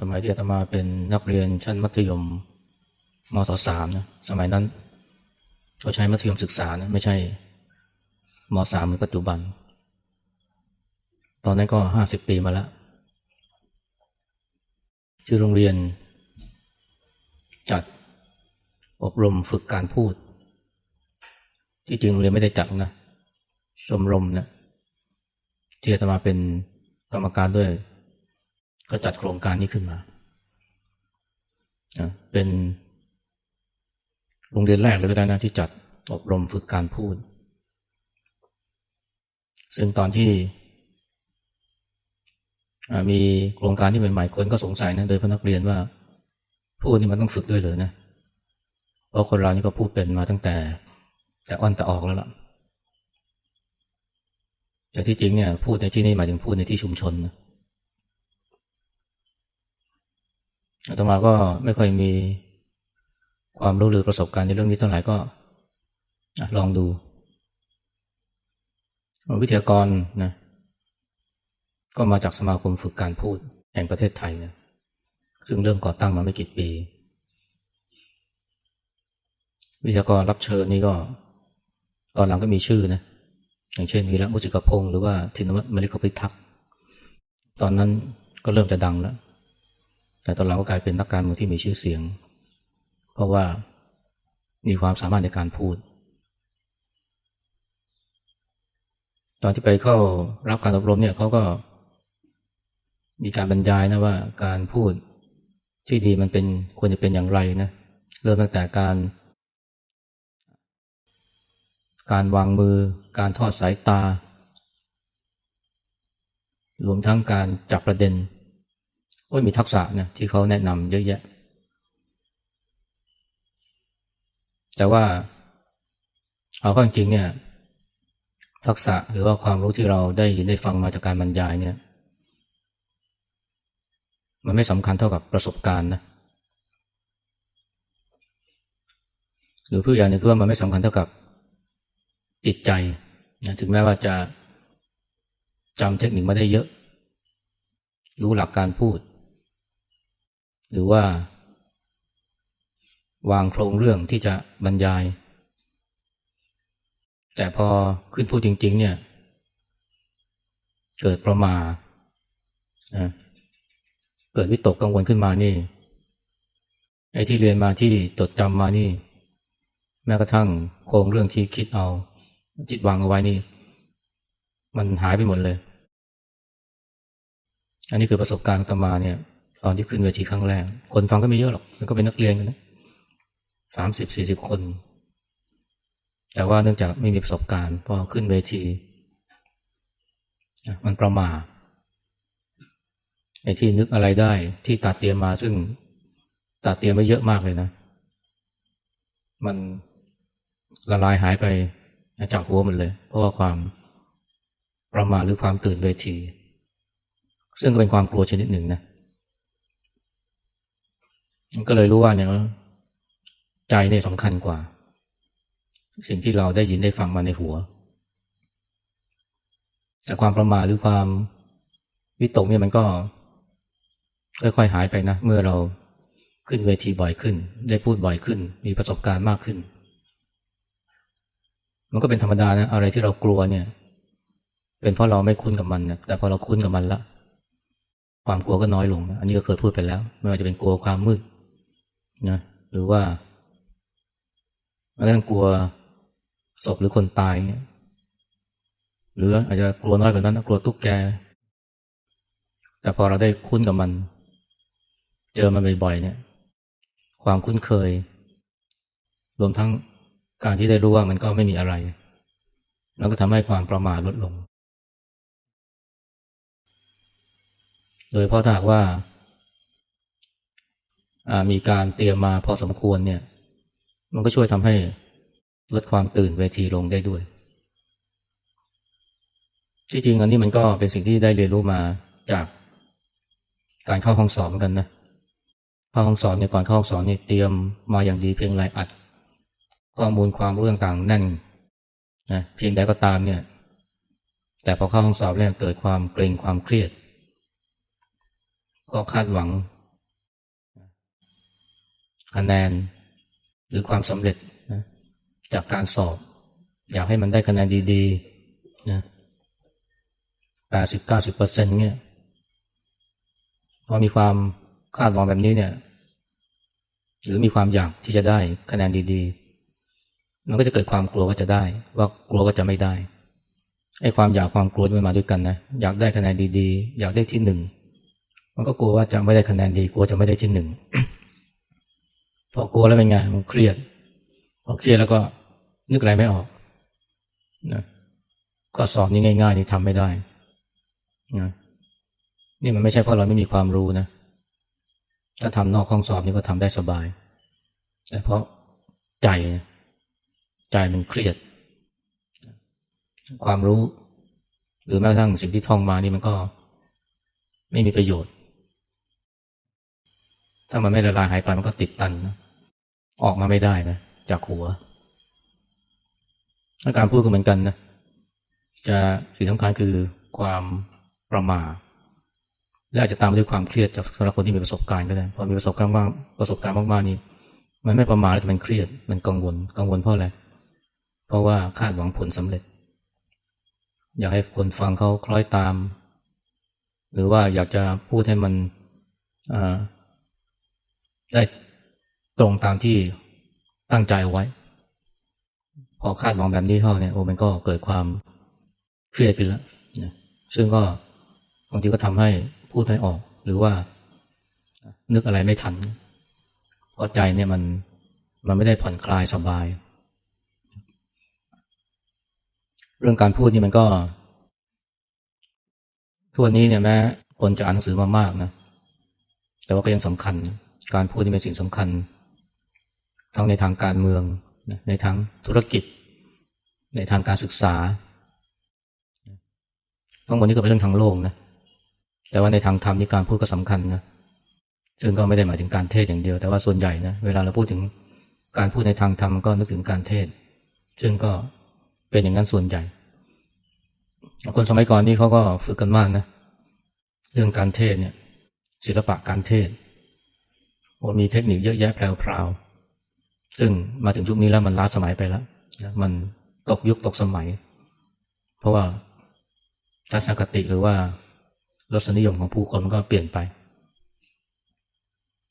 สมัยที่อาตมาเป็นนักเรียนชั้นมัธยมมศสามนะสมัยนั้นเขาใช้มัธยมศึกษานะไม่ใช่มสามเหมือนปัจจุบัน ตอนนั้นก็ห้าสิบปีมาแล้วชื่อโรงเรียน จัดอบรมฝึกการพูด ที่จริงโรงเรียนไม่ได้จัดนะชมรมนะที่อาตมาเป็นกรรมการด้วย ก็จัดโครงการนี้ขึ้นมา เป็นโรงเรียนแรกเลยก็ได้นะที่จัดอบรมฝึกการพูด ซึ่งตอนที่มีโครงการที่ใหม่ๆคนก็สงสัยนะโดยพนักเรียนว่า พูดนี่มันต้องฝึกด้วยเหรอนะเพราะคนเรานี่ก็พูดเป็นมาตั้งแต่แต่อ่อนแต่ออกแล้วล่ะแต่ที่จริงเนี่ยพูดในที่นี้หมายถึงพูดในที่ชุมชนนะ อาตมาก็ไม่ค่อยมีความรู้หรือประสบการณ์ในเรื่องนี้เท่าไหร่ก็ลองดู วิทยากรนะก็มาจากสมาคมฝึกการพูดแห่งประเทศไทยนะซึ่งเริ่มก่อตั้งมาไม่กี่ปี วิทยากรรับเชิญนี่ก็ ตอนหลังก็มีชื่อนะอย่างเช่นวีระมุสิกพงศ์หรือว่าธินวัฒน์มลิกพิทักษ์ตอนนั้นก็เริ่มจะดังแล้ว แต่ตอนหลังก็กลายเป็นนักการเมืองที่มีชื่อเสียง เพราะว่ามีความสามารถในการพูด ตอนที่ไปเข้ารับการอบรมเนี่ยเขาก็มีการบรรยายนะว่าการพูดที่ดีมันเป็นควรจะเป็นอย่างไรนะเริ่มตั้งแต่การ การวางมือ การทอดสายตารวมทั้งการจับประเด็น โอ้ยมีทักษะนะที่เขาแนะนำเยอะแยะ แต่ว่าเอาข้าจริงเนี่ย ทักษะหรือว่าความรู้ที่เราได้ยินได้ฟังมาจากการบรรยายเนี่ย มันไม่สำคัญเท่ากับประสบการณ์นะหรือเพื่อย่างนึ่งคือว่ามันไม่สำคัญเท่ากับจิตใจนะถึงแม้ว่าจะจำเทคนิคมาได้เยอะ รู้หลักการพูด หรือว่าวางโครงเรื่องที่จะบรรยาย แต่พอขึ้นพูดจริง ๆ เนี่ย เกิดประมานะเกิดวิตกกังวลขึ้นมานี่ไอ้ที่เรียนมาที่จดจำมานี่ แม้กระทั่งโครงเรื่องที่คิดเอา จิตวางเอาไว้นี่ มันหายไปหมดเลย อันนี้คือประสบการณ์ตมาเนี่ย ตอนที่ขึ้นเวทีครั้งแรก คนฟังก็ไม่เยอะหรอกมันก็เป็นนักเรียนกันนะสามสิบสี่สิบคน แต่ว่าเนื่องจากไม่มีประสบการณ์ พอขึ้นเวที มันประมาทไอ้ที่นึกอะไรได้ที่ตัดเตรียมมาซึ่งตัดเตรียมไว้เยอะมากเลยนะ มันละลายหายไปจากหัวมันเลย เพราะว่าความประมาทหรือความตื่นเวที ซึ่งก็เป็นความกลัวชนิดหนึ่งนะ ก็เลยรู้ว่าเนี่ยใจเนี่ยสำคัญกว่า สิ่งที่เราได้ยินได้ฟังมาในหัว แต่ความประมาทหรือความวิตกเนี่ยมันก็ ค่อยๆหายไปนะ เมื่อเราขึ้นเวทีบ่อยขึ้น ได้พูดบ่อยขึ้น มีประสบการณ์มากขึ้น มันก็เป็นธรรมดานะ อะไรที่เรากลัวเนี่ย เป็นเพราะเราไม่คุ้นกับมันนะแต่พอเราคุ้นกับมันละความกลัวก็น้อยลง อันนี้ก็เคยพูดไปแล้ว ไม่ว่าจะเป็นกลัวความมืด นะหรือว่าแม้กระกลัวศพหรือคนตายเนี่ยหรืออาจจะกลัวน้อยกว่านั้นกลัวตุ๊กแก แต่พอเราได้คุ้นกับมัน เจอมันบ่อยๆเนี่ย ความคุ้นเคย รวมทั้งการที่ได้รู้ว่ามันก็ไม่มีอะไร แล้วก็ทำให้ความประมาทลดลง โดยเพราะถ้าว่า มีการเตรียมมาพอสมควรเนี่ย มันก็ช่วยทำให้ลดความตื่นเวทีลงได้ด้วยที่จริงอันนี้มันก็เป็นสิ่งที่ได้เรียนรู้มาจากการเข้าห้องสอบเหมือนกันนะเข้าห้องสอบเนี่ยก่อนเข้าห้องสอบเนี่ยเตรียมมาอย่างดีเพียงไรอัด ข้อมูลความรู้ต่างๆแน่นนะเพียงใดก็ตามเนี่ย แต่พอเข้าห้องสอบแล้วเกิดความเกรงความเครียด ก็คาดหวัง คะแนน หรือความสำเร็จนะจากการสอบ อยากให้มันได้คะแนนดีๆนะแปดสิบเก้าสิบเปอร์เซ็นต์เนี่ยพอมีความคาดหวังแบบนี้เนี่ย หรือมีความอยากที่จะได้คะแนนดีๆ มันก็จะเกิดความกลัวว่าจะได้ ว่ากลัวว่าจะไม่ได้ไอ้ความอยากความกลัวมันมาด้วยกันนะอยากได้คะแนนดีๆ อยากได้ที่หนึ่งมันก็กลัวว่าจะไม่ได้คะแนนดีกลัวจะไม่ได้ที่หนึ่ง พอกลัวแล้วเป็นไงมันเครียดพอเครียดแล้วก็นึกอะไรไม่ออกนะก็สอบนี้ง่าย ๆ นี่ทำไม่ได้นะนี่มันไม่ใช่เพราะเราไม่มีความรู้นะถ้าทำนอกห้องสอบนี่ก็ทำได้สบาย แต่เพราะใจ ใจมันเครียด ความรู้ หรือแม้กระทั่งสิ่งที่ท่องมานี่มันก็ไม่มีประโยชน์ ถ้ามันไม่ละลายหายไปมันก็ติดตันนะออกมาไม่ได้นะจากหัวอาการพูดก็เหมือนกันนะจะสิ่งสำคัญคือความประมาทและอาจจะตามด้วยความเครียดจากสำหรับคนที่มีประสบการณ์ก็ได้พอมีประสบการณ์มากประสบการณ์มากๆนี่มันไม่ประมาทแล้วแต่มันเครียดมันกังวลกังวลเพราะอะไรเพราะว่าคาดหวังผลสำเร็จ อยากให้คนฟังเขาคล้อยตาม หรือว่าอยากจะพูดให้มัน ได้ตรงตามที่ตั้งใจไว้ พอคาดหวังแบบนี้เข้าเนี่ยโอ้มันก็เกิดความเครียดขึ้นแล้วซึ่งก็บางทีก็ทำให้พูดไม่ออก หรือว่านึกอะไรไม่ทัน เพราะใจเนี่ยมันมันไม่ได้ผ่อนคลายสบาย เรื่องการพูดนี่มันก็ทุกวันนี้เนี่ยแม้คนจะอ่านหนังสือมามากนะ แต่ว่าก็ยังสำคัญ การพูดนี่เป็นสิ่งสำคัญ ทั้งในทางการเมือง ในทางธุรกิจ ในทางการศึกษา ทั้งหมดนี้ก็เป็นเรื่องทางโลกนะ แต่ว่าในทางธรรมนี่การพูดก็สำคัญนะซึ่งก็ไม่ได้หมายถึงการเทศอย่างเดียว แต่ว่าส่วนใหญ่นะ เวลาเราพูดถึงการพูดในทางธรรมก็นึกถึงการเทศ ซึ่งก็เป็นอย่างนั้นส่วนใหญ่ คนสมัยก่อนนี่เขาก็ฝึกกันมากนะ เรื่องการเทศเนี่ย ศิลปะการเทศ โอ้มีเทคนิคเยอะแยะแพรวๆซึ่งมาถึงยุคนี้แล้วมันล้าสมัยไปแล้วนะมันตกยุคตกสมัย เพราะว่าทัศนคติหรือว่ารสนิยมของผู้คนมันก็เปลี่ยนไป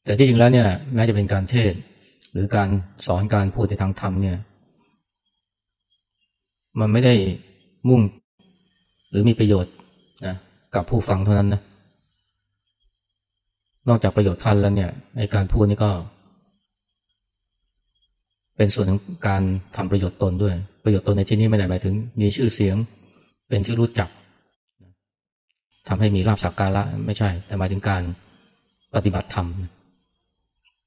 แต่ที่จริงแล้วเนี่ยแม้จะเป็นการเทศหรือการสอนการพูดในทางธรรมเนี่ย มันไม่ได้มุ่งหรือมีประโยชน์นะกับผู้ฟังเท่านั้นนะ นอกจากประโยชน์ท่านแล้วเนี่ยในการพูดนี่ก็ เป็นส่วนของการทำประโยชน์ตนด้วย ประโยชน์ตนในที่นี้ไม่ได้หมายถึง มีชื่อเสียง เป็นที่รู้จักทำให้มีลาบสักการะไม่ใช่ แต่หมายถึงการปฏิบัติธรรม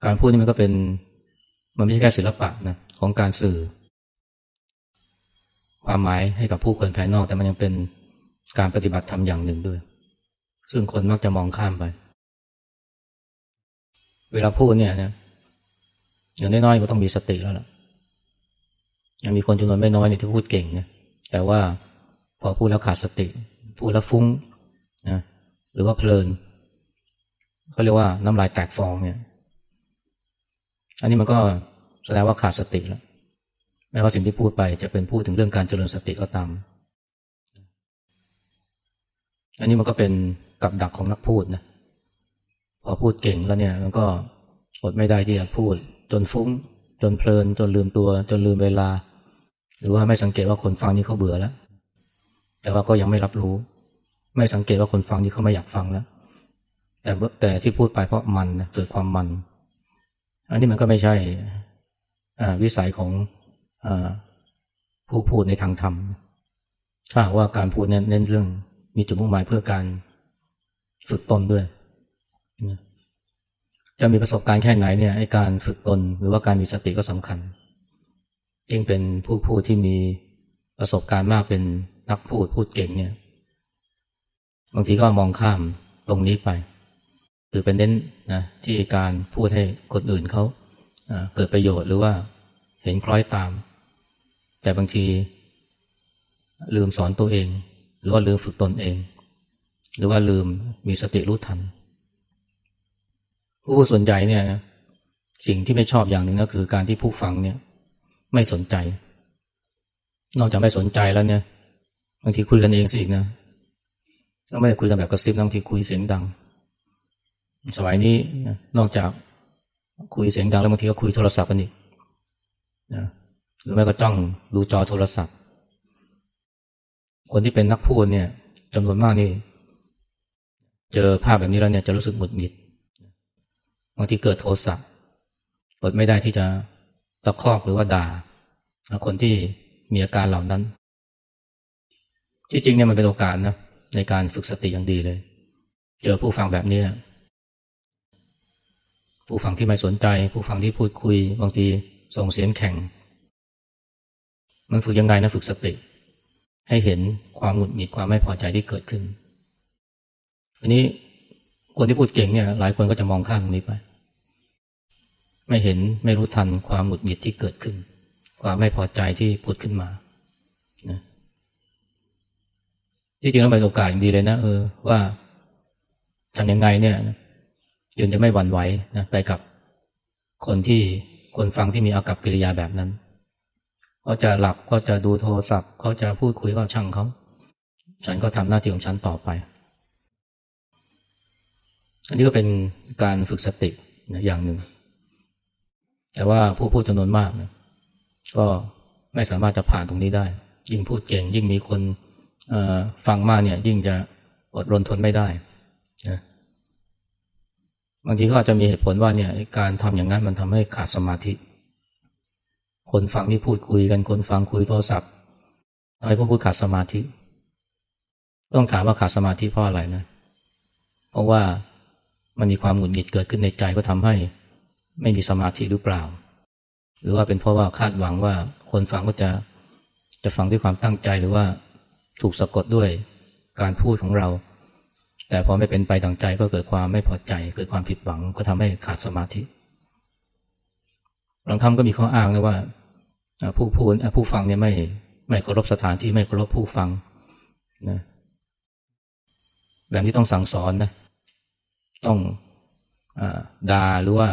การพูดนี่มันก็เป็น มันไม่ใช่แค่ศิลปะนะของการสื่อ ความหมายให้กับผู้คนภายนอก แต่มันยังเป็นการปฏิบัติธรรมอย่างหนึ่งด้วย ซึ่งคนมักจะมองข้ามไป เวลาพูดเนี่ยนะอย่างน้อยๆก็ต้องมีสติแล้วล่ะยังมีคนจำนวนไม่น้อยที่พูดเก่งเนี่ยแต่ว่าพอพูดแล้วขาดสติ พูดแล้วฟุ้งนะหรือว่าเพลินเขาเรียกว่าน้ำลายแตกฟองเนี่ย อันนี้มันก็แสดงว่าขาดสติแล้วแม้ว่าสิ่งที่พูดไปจะเป็นพูดถึงเรื่องการเจริญสติก็ตามอันนี้มันก็เป็นกับดักของนักพูดนะ พอพูดเก่งแล้วเนี่ยมันก็อดไม่ได้ที่จะพูด จนฟุ้ง จนเพลิน จนลืมตัว จนลืมเวลา หรือว่าไม่สังเกตว่าคนฟังนี้เขาเบื่อแล้ว แต่ว่าก็ยังไม่รับรู้ ไม่สังเกตว่าคนฟังที่เขาไม่อยากฟังแล้ว แต่แต่ที่พูดไปเพราะมันนะเกิดความมัน อันนี้มันก็ไม่ใช่วิสัยของอผู้พูดในทางธรรมถ้าว่าการพูดเน้นเรื่องมีจุดมุ่งหมายเพื่อการฝึกตนด้วย จะมีประสบการณ์แค่ไหนเนี่ยไอการฝึกตนหรือว่าการมีสติก็สำคัญยิ่งเป็นผู้พูดที่มีประสบการณ์มากเป็นนักพูดพูดเก่งเนี่ย บางทีก็มองข้ามตรงนี้ไปหรือเป็นเน้นนะที่การพูดให้คนอื่นเขาเกิดประโยชน์หรือว่าเห็นคล้อยตาม แต่บางทีลืมสอนตัวเอง หรือว่าลืมฝึกตนเอง หรือว่าลืมมีสติรู้ทัน ผู้ส่วนใหญ่เนี่ยนะสิ่งที่ไม่ชอบอย่างหนึ่งก็คือการที่ผู้ฟังเนี่ย ไม่สนใจ นอกจากไม่สนใจแล้วเนี่ยบางทีคุยกันเองสินะก็ไม่ได้คุยกันแบบกระซิบบางทีคุยเสียงดัง สมัยนี้นอกจากคุยเสียงดังแล้วบางทีก็คุยโทรศัพท์กันอีกนะหรือไม่ก็จ้องดูจอโทรศัพท์ คนที่เป็นนักพูดเนี่ยจำนวนมากนี่ เจอภาพแบบนี้แล้วเนี่ยจะรู้สึกหงุดหงิดางทีเกิดโทสะอดไม่ได้ที่จะตะคอกหรือว่าด่าคนที่มีอาการเหล่านั้น ที่จริงเนี่ยมันเป็นโอกาสนะในการฝึกสติอย่างดีเลย เจอผู้ฟังแบบนี้ผู้ฟังที่ไม่สนใจ ผู้ฟังที่พูดคุย บางทีส่งเสียงแข่ง มันฝึกยังไงนะฝึกสติ ให้เห็นความหงุดหงิดความไม่พอใจที่เกิดขึ้นอันนี้คนที่พูดเก่งเนี่ย หลายคนก็จะมองข้ามตรงนี้ไป ไม่เห็นไม่รู้ทันความหงุดหงิดที่เกิดขึ้น ความไม่พอใจที่พูดขึ้นมานะที่จริงแล้วเป็นโอกาสดีเลยนะเออว่าทำยังไงเนี่ยยืนจะไม่หวั่นไหวนะไปกับคนที่คนฟังที่มีอากับกิริยาแบบนั้นเขาจะหลับก็จะดูโทรศัพท์เขาจะพูดคุยก็ช่างเขาฉันก็ทำหน้าที่ของฉันต่อไป อันนี้ก็เป็นการฝึกสตินะอย่างหนึ่ง แต่ว่าผู้พูดจำนวนมากนะก็ไม่สามารถจะผ่านตรงนี้ได้ ยิ่งพูดเก่ง ยิ่งมีคนฟังมากเนี่ย ยิ่งจะอดรนทนไม่ได้นะบางทีก็อาจจะมีเหตุผลว่าเนี่ยการทำอย่างนั้นมันทำให้ขาดสมาธิ คนฟังที่พูดคุยกันคนฟังคุยโทรศัพท์ทำให้ผู้พูดขาดสมาธิ ต้องถามว่าขาดสมาธิเพราะอะไรนะ เพราะว่ามันมีความหงุดหงิดเกิดขึ้นในใจก็ทำให้ ไม่มีสมาธิหรือเปล่า หรือว่าเป็นเพราะว่าคาดหวังว่าคนฟังก็จะจะฟังด้วยความตั้งใจหรือว่าถูกสะกดด้วยการพูดของเรา แต่พอไม่เป็นไปดังใจก็เกิดความไม่พอใจ เกิดความผิดหวังก็ทำให้ขาดสมาธิบางคำก็มีข้ออ้างนะว่า ผู้พูดผู้ฟังเนี่ยไม่ไม่เคารพสถานที่ไม่เคารพผู้ฟังนะแบบนี้ต้องสั่งสอนนะต้องอด่าหรือว่า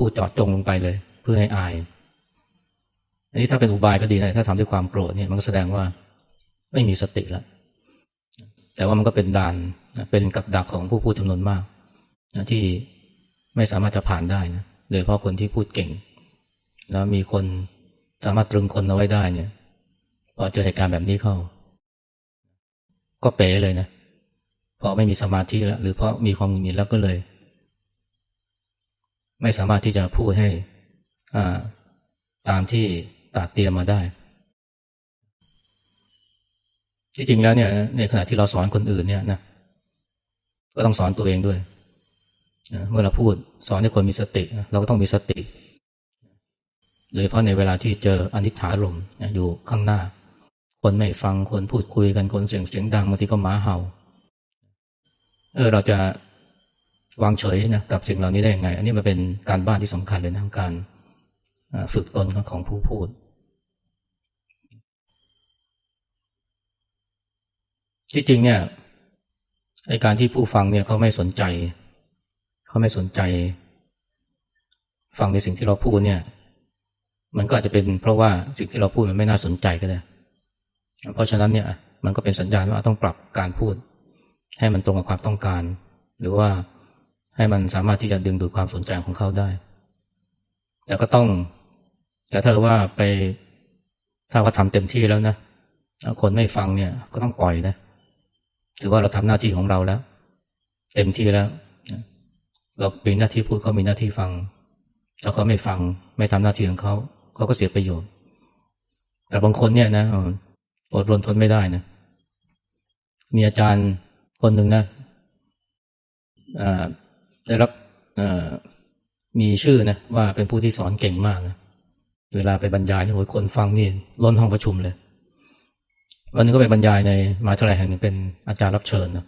พูดจอดจงลงไปเลย เพื่อให้อายอันนี้ถ้าเป็นอุบายก็ดีนะถ้าทำด้วยความโกรธเนี่ยมันก็แสดงว่าไม่มีสติแล้วแต่ว่ามันก็เป็นด่านเป็นกับดักของผู้พูดจำนวนมากที่ไม่สามารถจะผ่านได้นะโดยเฉพาะคนที่พูดเก่ง แล้วมีคนสามารถตรึงคนเอาไว้ได้เนี่ยพอเจอเหตุการณ์แบบนี้เข้า ก็เป๋เลยนะเพราะไม่มีสมาธิแล้วหรือเพราะมีความหงุดหงิดแล้วก็เลย ไม่สามารถที่จะพูดให้ตามที่ตัดเตรียมมาได้ ที่จริงแล้วเนี่ยในขณะที่เราสอนคนอื่นเนี่ยนะก็ต้องสอนตัวเองด้วยเมื่อเราพูดสอนให้คนมีสติ เราก็ต้องมีสติโดยเฉพาะในเวลาที่เจออนิจฐารมอยู่ข้างหน้า คนไม่ฟังคนพูดคุยกันคนเสียงเสียงดังบางทีก็หมาเห่าเออเราจะ วางเฉยนะกับสิ่งเหล่านี้ได้ยังไง อันนี้มันเป็นการบ้านที่สำคัญเลยนะการฝึกตนของผู้พูด ที่จริงเนี่ยไอการที่ผู้ฟังเนี่ยเขาไม่สนใจ เขาไม่สนใจ ฟังในสิ่งที่เราพูดเนี่ย มันก็อาจจะเป็นเพราะว่าสิ่งที่เราพูดมันไม่น่าสนใจก็ได้เพราะฉะนั้นเนี่ย มันก็เป็นสัญญาณว่าต้องปรับการพูด ให้มันตรงกับความต้องการ หรือว่า ให้มันสามารถที่จะดึงดูดความสนใจของเขาได้ แต่ก็ต้อง แต่ถ้าว่าไปถ้าว่าทำเต็มที่แล้วนะคนไม่ฟังเนี่ยก็ต้องปล่อยนะถือว่าเราทำหน้าที่ของเราแล้ว เต็มที่แล้วเราเป็นหน้าที่พูดเขามีหน้าที่ฟังถ้าเขาไม่ฟัง ไม่ทำหน้าที่ของเขาเขาก็เสียประโยชน์ แต่บางคนเนี่ยนะอดรนทนไม่ได้นะมีอาจารย์คนหนึ่งนะ ได้รับมีชื่อนะว่าเป็นผู้ที่สอนเก่งมากนะเวลาไปบรรยายนี่โอ้ยคนฟังนี่ล้นห้องประชุมเลย วันนึงก็ไปบรรยายในมหาวิทยาลัยแห่งหนึ่งเป็นอาจารย์รับเชิญนะ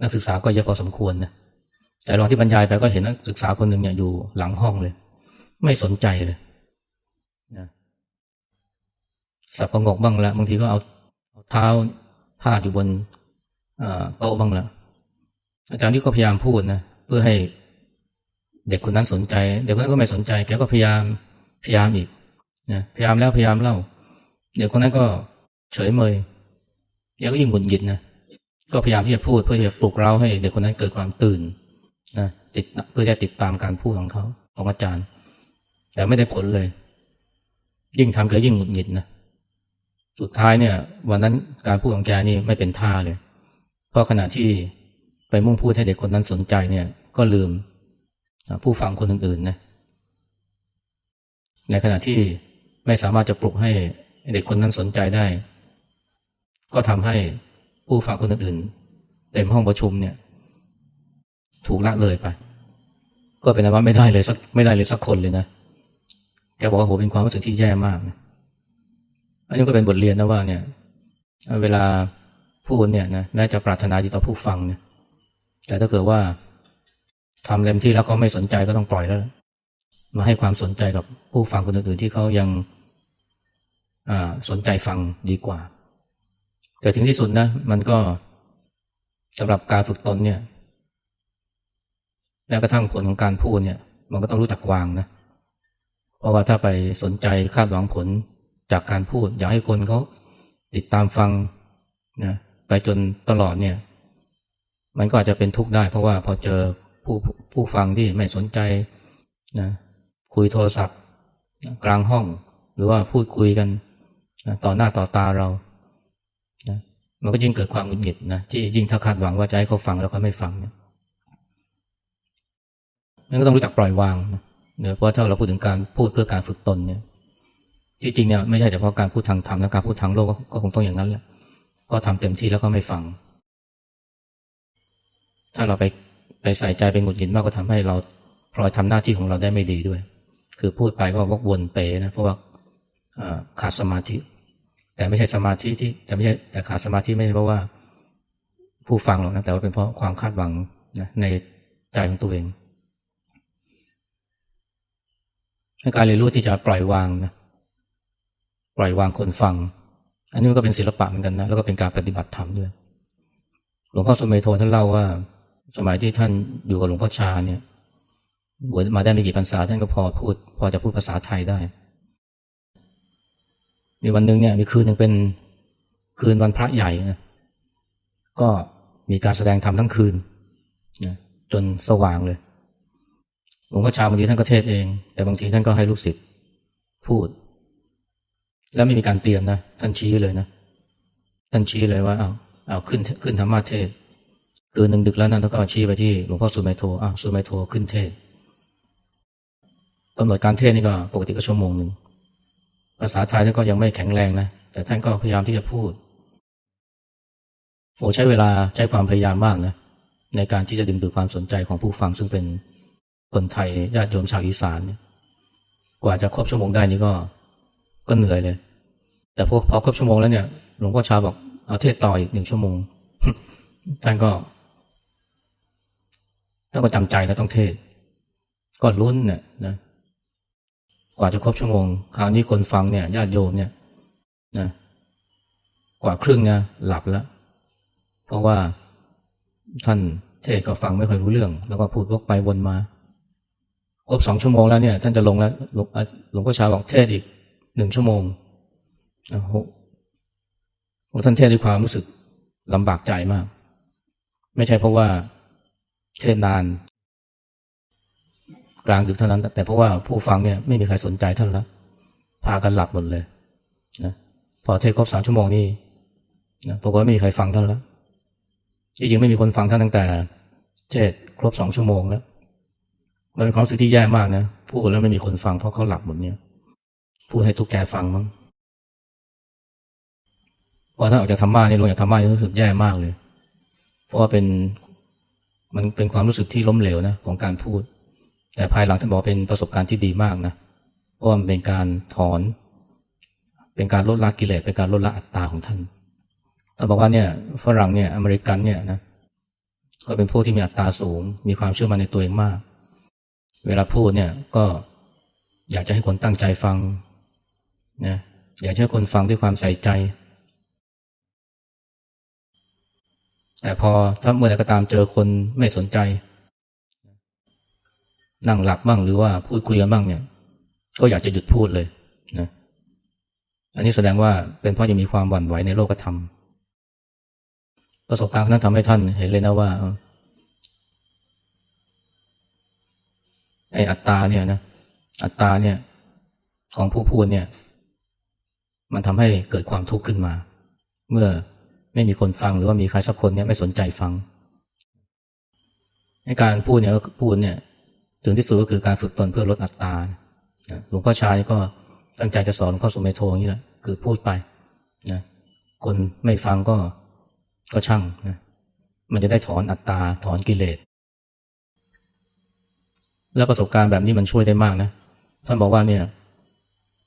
นักศึกษาก็เยอะพอสมควรนะแต่รองที่บรรยายไปก็เห็นนักศึกษาคนหนึ่งเนี่ยอยู่หลังห้องเลย ไม่สนใจเลยนะสับประงกบ้างละบางทีก็เอาเท้าพาดอยู่บนโต๊ะบ้างละ อาจารย์ที่ก็พยายามพูดนะเพื่อให้เด็กคนนั้นสนใจ เด็กคนนั้นก็ไม่สนใจแกก็พยายามพยายามอีกนะพยายามแล้วพยายามเล่า เด็กคนนั้นก็เฉยเมยแกก็ยิ่งหงุดหงิดนะก็พยายามที่จะพูดเพื่อจะปลุกเร้าให้เด็กคนนั้นเกิดความตื่นนะติดเพื่อจะติดตามการพูดของเขาของอาจารย์ แต่ไม่ได้ผลเลย ยิ่งทำแกยิ่งหงุดหงิดนะสุดท้ายเนี่ย วันนั้นการพูดของแกนี่ไม่เป็นท่าเลย เพราะขณะที่ มุ่งพูดให้เด็กคนนั้นสนใจเนี่ย ก็ลืมผู้ฟังคนอื่นๆนะในขณะที่ไม่สามารถจะปลุกให้เด็กคนนั้นสนใจได้ ก็ทำให้ผู้ฟังคนอื่นๆเต็มห้องประชุมเนี่ย ถูกละเลยไป ก็เป็นว่าไม่ได้เลยสักไม่ได้เลยสักคนเลยนะแกบอกว่าโหเป็นความรู้สึกที่แย่มากนะอันนี้ก็เป็นบทเรียนนะว่าเนี่ย เวลาพูดเนี่ยนะแม้จะปรารถนาดีต่อผู้ฟังเนี่ย แต่ถ้าเกิดว่าทำเต็มที่แล้วเขาไม่สนใจก็ต้องปล่อยแล้ว มาให้ความสนใจกับผู้ฟังคนอื่นๆที่เขายังสนใจฟังดีกว่า แต่ถึงที่สุดนะ มันก็สำหรับการฝึกตนเนี่ยแม้กระทั่งผลของการพูดเนี่ย มันก็ต้องรู้จักวางนะ เพราะว่าถ้าไปสนใจคาดหวังผลจากการพูด อยากให้คนเขาติดตามฟังนะไปจนตลอดเนี่ย มันก็อาจจะเป็นทุกข์ได้ เพราะว่าพอเจอผู้ผู้ฟังที่ไม่สนใจนะคุยโทรศัพท์ กลางห้อง หรือว่าพูดคุยกันนะต่อหน้าต่อตาเรานะมันก็ยิ่งเกิดความหงุดหงิดนะที่ยิ่งถ้าคาดหวังว่าจะให้เขาฟังแล้วเขาไม่ฟังเนี่ยมันก็ต้องรู้จักปล่อยวางนะเนี่ยเพราะถ้าเราพูดถึงการพูดเพื่อการฝึกตนเนี่ยที่จริงเนี่ยไม่ใช่เฉพาะการพูดทางธรรมและการพูดทางโลกก็คงต้องอย่างนั้นแหละเพราะทำเต็มที่แล้วก็ไม่ฟัง ถ้าเราไปไปใส่ใจเป็นหงุดหงิดมากก็ทำให้เราพลอยทำหน้าที่ของเราได้ไม่ดีด้วย คือพูดไปก็วกวนเปนะเพราะว่าขาดสมาธิ แต่ไม่ใช่สมาธิที่จะไม่ใช่แต่ขาดสมาธิไม่ใช่เพราะว่าผู้ฟังหรอกนะแต่ว่าเป็นเพราะความคาดหวังนะในใจของตัวเองการเรียนรู้ที่จะปล่อยวางนะปล่อยวางคนฟัง อันนี้มันก็เป็นศิลปะเหมือนกันนะแล้วก็เป็นการปฏิบัติธรรมด้วยหลวงพ่อสุเมโทท่านเล่าว่า สมัยที่ท่านอยู่กับหลวงพ่อชาเนี่ยบวชมาได้ไม่กี่พรรษาท่านก็พอพูด พอจะพูดภาษาไทยได้ มีวันหนึ่งเนี่ยมีคืนหนึ่งเป็นคืนวันพระใหญ่นะก็มีการแสดงธรรมทั้งคืนนะจนสว่างเลยหลวงพ่อชาบางทีท่านก็เทศเอง แต่บางทีท่านก็ให้ลูกศิษย์พูด แล้วไม่มีการเตรียมนะท่านชี้เลยนะท่านชี้เลยว่าเอาเอาขึ้นขึ้นธรรมะเทศ คืนหนึ่งดึกแล้วนั่นท่านก็อาชี้ไปที่หลวงพ่อสุไมโทอ้าวสุไมโทขึ้นเทศกำหนดการเทศนี่ก็ปกติก็ชั่วโมงหนึ่งภาษาไทยท่านก็ยังไม่แข็งแรงนะแต่ท่านก็พยายามที่จะพูดโอ้ใช้เวลาใช้ความพยายามมากนะในการที่จะดึงดูดความสนใจของผู้ฟังซึ่งเป็นคนไทยญาติโยมชาวอีสานเนี่ยกว่าจะครบชั่วโมงได้นี่ก็ก็เหนื่อยเลย แต่พอพอครบชั่วโมงแล้วเนี่ยหลวงพ่อชาบอกเอาเทศต่ออีกหนึ่งชั่วโมงท่านก็ ท่านก็จำใจนะต้องเทศ ก็ลุ้นเนี่ยนะ กว่าจะครบชั่วโมง คราวนี้คนฟังเนี่ยญาติโยมเนี่ยนะกว่าครึ่งนะหลับแล้ว เพราะว่าท่านเทศก็ฟังไม่ค่อยรู้เรื่อง แล้วก็พูดวกไปวนมา ครบสองชั่วโมงแล้วเนี่ย ท่านจะลงแล้วหลวงหลวงพ่อชาบอกเทศอีกหนึ่งชั่วโมงโอ้โหท่านเทศด้วยความรู้สึกลำบากใจมาก ไม่ใช่เพราะว่า เทศนาน กลางดึกเท่านั้น แต่เพราะว่าผู้ฟังเนี่ยไม่มีใครสนใจท่านแล้วพากันหลับหมดเลยนะพอเทศครบสามชั่วโมงนี่นะปรากฏไม่มีใครฟังท่านแล้วจริงๆไม่มีคนฟังท่านตั้งแต่เทศครบสองชั่วโมงแล้วมันเป็นความรู้สึกที่แย่มากนะพูดแล้วไม่มีคนฟังเพราะเขาหลับหมดเนี่ยพูดให้ทุกแกฟังมั้งพอถ้าออกจากธรรมะนี่ลงจากธรรมะนี่รู้สึกแย่มากเลย เพราะว่าเป็น มันเป็นความรู้สึกที่ล้มเหลวนะของการพูด แต่ภายหลังท่านบอกเป็นประสบการณ์ที่ดีมากนะเพราะว่ามันเป็นการถอน เป็นการลดละกิเลสเป็นการลดละอัตตาของท่านท่านบอกว่าเนี่ยฝรั่งเนี่ยอเมริกันเนี่ยนะก็เป็นพวกที่มีอัตตาสูง มีความเชื่อมั่นในตัวเองมาก เวลาพูดเนี่ยก็อยากจะให้คนตั้งใจฟังนะอยากให้คนฟังด้วยความใส่ใจ แต่พอถ้าเมื่อใดก็ตามเจอคนไม่สนใจ นั่งหลับบ้างหรือว่าพูดคุยกันบ้างเนี่ย ก็อยากจะหยุดพูดเลยนะอันนี้แสดงว่าเป็นเพราะยังมีความหวั่นไหวในโลกธรรม ประสบการณ์นั้นทำให้ท่านเห็นเลยนะว่าไอ้อัตตาเนี่ยนะอัตตาเนี่ยของผู้พูดเนี่ย มันทำให้เกิดความทุกข์ขึ้นมา เมื่อ ไม่มีคนฟังหรือว่ามีใครสักคนเนี่ยไม่สนใจฟังในการพูดเนี่ยพูดเนี่ยถึงที่สุดก็คือการฝึกตนเพื่อลดอัตตาหลวงพ่อชายก็ตั้งใจจะสอนหลวงพ่อสุเมโทอย่างนี้แหละคือพูดไปนะคนไม่ฟังก็ก็ช่างนะมันจะได้ถอนอัตตาถอนกิเลส แล้วประสบการณ์แบบนี้มันช่วยได้มากนะท่านบอกว่าเนี่ย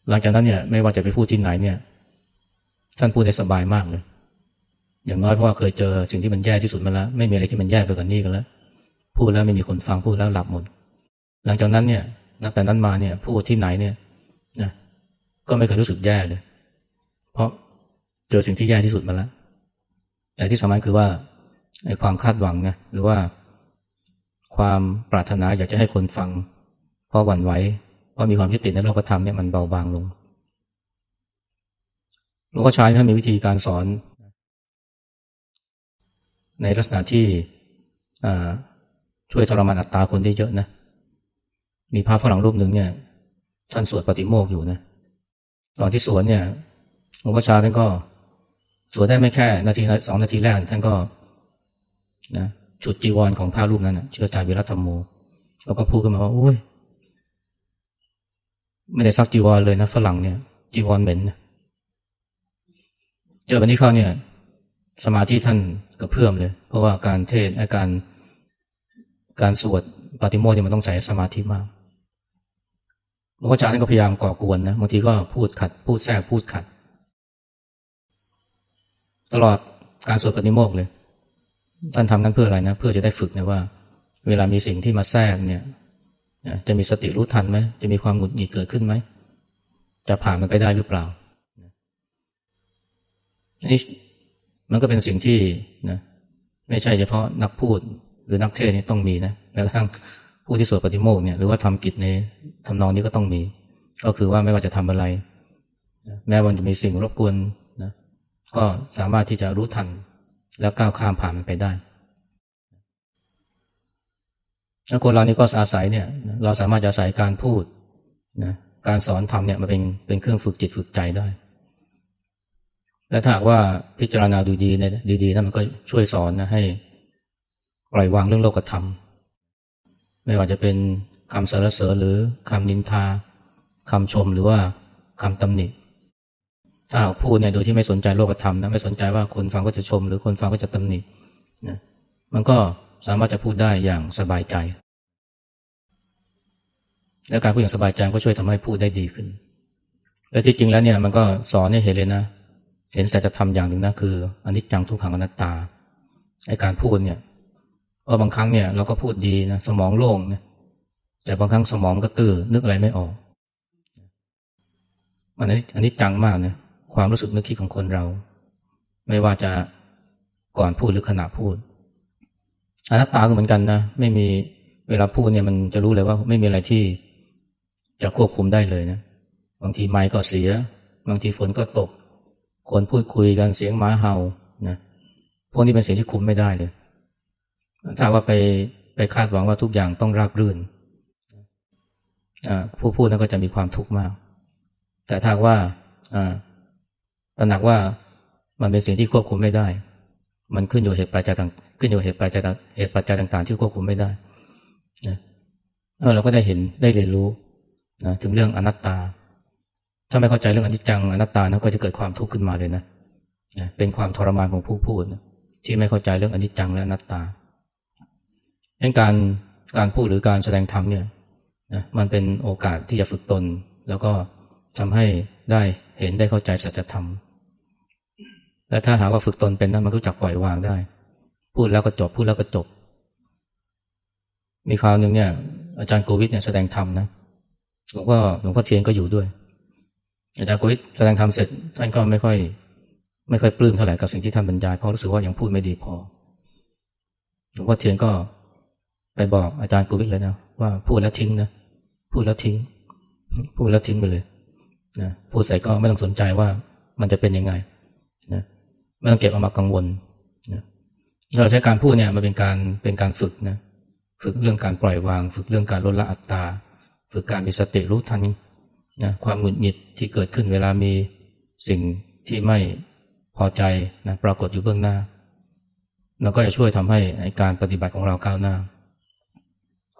หลังจากนั้นเนี่ย ไม่ว่าจะไปพูดที่ไหนเนี่ย ท่านพูดได้สบายมากเลย อย่างน้อยเพราะว่าเคยเจอสิ่งที่มันแย่ที่สุดมาแล้ว ไม่มีอะไรที่มันแย่ไปกว่านี้กันแล้วพูดแล้วไม่มีคนฟังพูดแล้วหลับหมด หลังจากนั้นเนี่ยนับแต่นั้นมาเนี่ยพูดที่ไหนเนี่ยนะก็ไม่เคยรู้สึกแย่เลย เพราะเจอสิ่งที่แย่ที่สุดมาแล้ว แต่ที่สำคัญคือว่าไอ้ความคาดหวังนะหรือว่าความปรารถนาอยากจะให้คนฟัง เพราะหวั่นไหวเพราะมีความยึดติดในโลกธรรมเนี่ยมันเบาบางลงหลวงพ่อชายท่านมีวิธีการสอน ในลักษณะที่ช่วยทรมานอัตตาคนได้เยอะนะ มีพระฝรั่งรูปหนึ่งเนี่ยท่านสวดปฏิโมกอยู่นะ ตอนที่สวดเนี่ยหลวงพ่อชาท่านก็สวดได้ไม่แค่ นาทีสองนาทีแรกท่านก็นะชุดจีวรของพระรูปนั้นนะเชื่อใจวิรัตโมแล้วก็พูดขึ้นมาว่าโอ้ยไม่ได้ซักจีวรเลยนะฝรั่งเนี่ยจีวรเหม็นเจอแบบนี้เข้าเนี่ย สมาธิท่านกระเพื่อมเลย เพราะว่าการเทศการการสวดปฏิโมทเนี่ยมันต้องใส่สมาธิมากหลวงพ่อจารย์ก็พยายามก่อกวนนะบางทีก็พูดขัด พูดแทรกพูดขัด ตลอดการสวดปฏิโมกเลย ท่านทำนั้นเพื่ออะไรนะ เพื่อจะได้ฝึกนะว่า เวลามีสิ่งที่มาแทรกเนี่ยจะมีสติรู้ทันไหมจะมีความหงุดหงิดเกิดขึ้นไหมจะผ่านมันไปได้หรือเปล่านี่ มันก็เป็นสิ่งที่นะไม่ใช่เฉพาะนักพูดหรือนักเทศนี่ต้องมีนะแม้กระทั่งผู้ที่สวดปฏิโมกเนี่ยหรือว่าทำกิจในทำนองนี้ก็ต้องมี ก็คือว่าไม่ว่าจะทำอะไร แม้วันจะมีสิ่งรบกวนนะก็สามารถที่จะรู้ทัน แล้วก้าวข้ามผ่านมันไปได้แล้วคนเรานี่ก็อาศัยเนี่ย เราสามารถจะอาศัยการพูดนะการสอนทำเนี่ยมาเป็นเป็นเครื่องฝึกจิตฝึกใจได้ และถ้าว่าพิจารณาดูดีเนี่ยดีๆนะมันก็ช่วยสอนนะให้ปล่อยวางเรื่องโลกธรรม ไม่ว่าจะเป็นคำสรรเสริญหรือคำนินทาคำชมหรือว่าคำตำหนิถ้าพูดเนี่ยโดยที่ไม่สนใจโลกธรรมนะไม่สนใจว่าคนฟังก็จะชม หรือคนฟังก็จะตำหนินะมันก็สามารถจะพูดได้อย่างสบายใจ และการพูดอย่างสบายใจก็ช่วยทำให้พูดได้ดีขึ้น และที่จริงแล้วเนี่ยมันก็สอนให้เห็นเลยนะ เห็นสัจธรรมอย่างหนึ่งนะคืออนิจจังทุกขังอนัตตาไอการพูดเนี่ยว่าบางครั้งเนี่ยเราก็พูดดีนะสมองโล่งนะแต่บางครั้งสมองก็ตื้อนึกอะไรไม่ออกมันอันนี้จังมากนะความรู้สึกนึกคิดของคนเรา ไม่ว่าจะก่อนพูดหรือขณะพูดอนัตตาก็เหมือนกันนะไม่มีเวลาพูดเนี่ยมันจะรู้เลยว่าไม่มีอะไรที่จะควบคุมได้เลยนะบางทีไม้ก็เสีย บางทีฝนก็ตก คนพูดคุยกันเสียงหมาเห่านะพวกนี้เป็นเสิ่งที่คุมไม่ได้เลย ถ้าว่าไปไปคาดหวังว่าทุกอย่างต้องราบรื่นผู้พูดนั้นก็จะมีความทุกข์มาก แต่ถ้าว่าตระหนักว่ามันเป็นสิ่งที่ควบคุมไม่ได้ มันขึ้นอยู่เหตุปัจจัยต่างขึ้นอยู่เหตุปัจจัยเหตุปัจจัยต่าง ๆ ที่ควบคุมไม่ได้นะเราก็ได้เห็นได้เรียนรู้นะถึงเรื่องอนัตตา ถ้าไม่เข้าใจเรื่องอนิจจังอนัตตานะก็จะเกิดความทุกข์ขึ้นมาเลยนะเป็นความทรมานของผู้พูดนะที่ไม่เข้าใจเรื่องอนิจจังและอนัตตาดังการการพูดหรือการแสดงธรรมเนี่ยนะมันเป็นโอกาสที่จะฝึกตน แล้วก็ทำให้ได้เห็นได้เข้าใจสัจธรรม และถ้าหาว่าฝึกตนเป็นนะมันรู้จักปล่อยวางได้ พูดแล้วก็จบพูดแล้วก็จบ มีคราวหนึ่งเนี่ย อาจารย์โกวิทเนี่ยแสดงธรรมนะหลวงพ่อหลวงพ่อเทียนก็อยู่ด้วย อาจารย์กวิทแสดงธรรมเสร็จท่านก็ไม่ค่อย ไม่ค่อยปลื้มเท่าไหร่กับสิ่งที่ท่านบรรยายเพราะรู้สึกว่ายังพูดไม่ดีพอหลวงพ่อเทียนก็ไปบอกอาจารย์กุวิทเลยนะว่าพูดแล้วทิ้งนะพูดแล้วทิ้ง พูดแล้วทิ้งไปเลยนะพูดใส่ก็ไม่ต้องสนใจว่ามันจะเป็นยังไงนะไม่ต้องเก็บเอามากังวลนะเราใช้การพูดเนี่ยมันเป็นการเป็นการฝึกนะฝึกเรื่องการปล่อยวาง ฝึกเรื่องการลดละอัตตา ฝึกการมีสติรู้ทัน นะความหงุดหงิดที่เกิดขึ้นเวลามีสิ่งที่ไม่พอใจนะปรากฏอยู่เบื้องหน้ามันก็จะช่วยทำให้การปฏิบัติของเราก้าวหน้า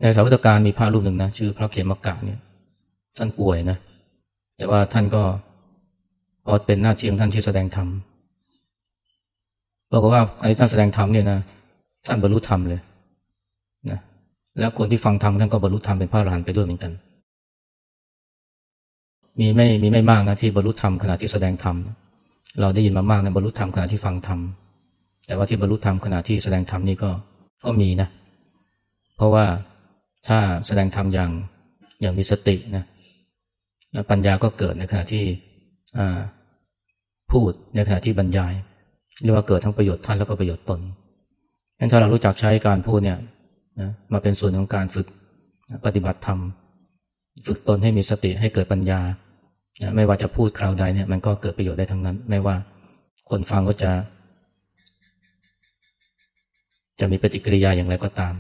ในสาวัตการมีพระรูปหนึ่งนะชื่อพระเขมกะเนี่ยท่านป่วยนะ แต่ว่าท่านก็พอเป็นหน้าที่ของท่านที่แสดงธรรมบอกว่าไอ้ท่านแสดงธรรมเนี่ยนะท่านบรรลุธรรมเลยนะแล้วคนที่ฟังธรรมท่านก็บรรลุธรรมเป็นพระอรหันต์ไปด้วยเหมือนกัน มีไม่มีไม่มากนะที่บรรลุธรรมขณะที่แสดงธรรมเราได้ยินมามากนะบรรลุธรรมขณะที่ฟังธรรมแต่ว่าที่บรรลุธรรมขณะที่แสดงธรรมนี่ก็ก็มีนะ เพราะว่าถ้าแสดงธรรมอย่างอย่างมีสตินะปัญญาก็เกิดในขณะที่พูดในขณะที่บรรยายเรียกว่าเกิดทั้งประโยชน์ท่านแล้วก็ประโยชน์ตนงั้นถ้าเรารู้จักใช้การพูดเนี่ยนะมาเป็นส่วนของการฝึกปฏิบัติธรรม ฝึกตนให้มีสติให้เกิดปัญญา นะไม่ว่าจะพูดคราวใดเนี่ยมันก็เกิดประโยชน์ได้ทั้งนั้น ไม่ว่าคนฟังก็จะ จะมีปฏิกิริยาอย่างไรก็ตาม